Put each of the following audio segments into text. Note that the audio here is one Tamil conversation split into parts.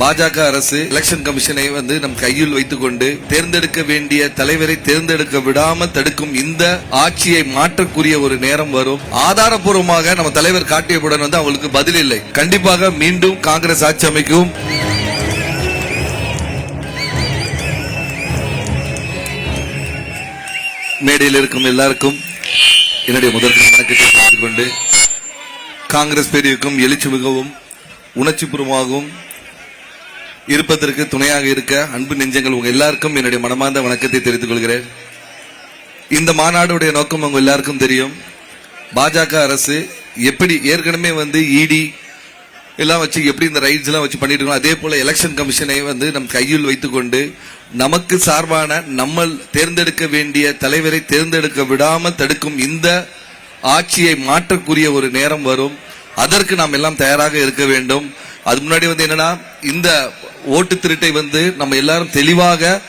பாஜக அரசு எலெக்ஷன் கமிஷனை வந்து நம் கையில் வைத்துக் கொண்டு தேர்ந்தெடுக்க வேண்டிய தலைவரை தேர்ந்தெடுக்க விடாமல் தடுக்கும் இந்த ஆட்சியை மாற்றக்கூடிய ஒரு நேரம் வரும். ஆதாரபூர்வமாக நம்ம தலைவர் காட்டியவுடன் வந்து அவங்களுக்கு பதில் இல்லை. கண்டிப்பாக மீண்டும் காங்கிரஸ் ஆட்சி அமைக்கும். மேடையில் இருக்கும் எல்லாருக்கும் என்னுடைய முதல் வணக்கத்தை கொண்டு காங்கிரஸ் பேரியக்கம் எழுச்சி மிகவும் உணர்ச்சிபூர்வமாகவும் இருப்பதற்கு துணையாக இருக்க அன்பு நெஞ்சங்கள் உங்க எல்லாருக்கும் என்னுடைய மனமார்ந்த வணக்கத்தை தெரிவித்துக் கொள்கிறேன். இந்த மாநாடுடைய நோக்கம் உங்க எல்லாருக்கும் தெரியும். பாஜக அரசு எப்படி ஏற்கனவே வந்து இடி எல்லாம் வச்சு எப்படி இந்த ரைட்ஸ் எல்லாம் வச்சு பண்ணிட்டு இருக்கோம் அதே போல எலெக்ஷன் கமிஷனை வந்து நம் கையில் வைத்துக்கொண்டு நமக்கு சார்பான நம்ம தேர்ந்தெடுக்க வேண்டிய தலைவரை தேர்ந்தெடுக்க விடாமல் தடுக்கும் இந்த ஆட்சியை மாற்றக்கூடிய ஒரு நேரம் வரும். அதற்கு நாம் எல்லாம் தயாராக இருக்க வேண்டும். அது முன்னாடி வந்து என்னன்னா இந்த ஓட்டு திருட்டை வந்து நம்ம எல்லாரும் தெளிவாக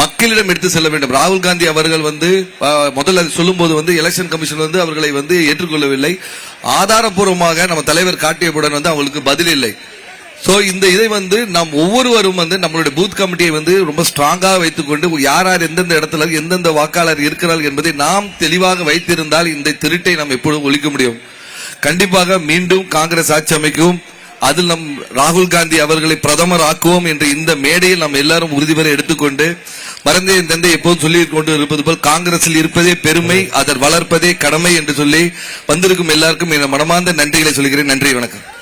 மக்களிடம் எடுத்து செல்ல வேண்டும். ராகுல் காந்தி அவர்கள் வந்து முதல்ல சொல்லும்போது வந்து எலெக்ஷன் கமிஷன் வந்து அவர்களை வந்து ஏற்றுக்கொள்ளவில்லை. ஆதாரப்பூர்வமாக நம்ம தலைவர் காட்டியவுடன் வந்து அவங்களுக்கு பதில் இல்லை. ஸோ இந்த இதை வந்து நாம் ஒவ்வொருவரும் வந்து நம்மளுடைய பூத் கமிட்டியை வந்து ரொம்ப ஸ்ட்ராங்காக வைத்துக்கொண்டு யார் யார் எந்தெந்த இடத்துல எந்தெந்த வாக்காளர் இருக்கிறார்கள் என்பதை நாம் தெளிவாக வைத்திருந்தால் இந்த திருட்டை நாம் எப்பொழுதும் ஒழிக்க முடியும். கண்டிப்பாக மீண்டும் காங்கிரஸ் ஆட்சி அமைக்கும். அதில் நம் ராகுல் காந்தி அவர்களை பிரதமர் ஆக்குவோம் என்ற இந்த மேடையில் நாம் எல்லாரும் உறுதிபெற எடுத்துக்கொண்டு மறந்தே என் தந்தை எப்போதும் சொல்லி கொண்டு இருப்பது போல் காங்கிரஸில் இருப்பதே பெருமை அதன் வளர்ப்பதே கடமை என்று சொல்லி வந்திருக்கும் எல்லாருக்கும் என் மனமார்ந்த நன்றிகளை சொல்கிறேன். நன்றி வணக்கம்.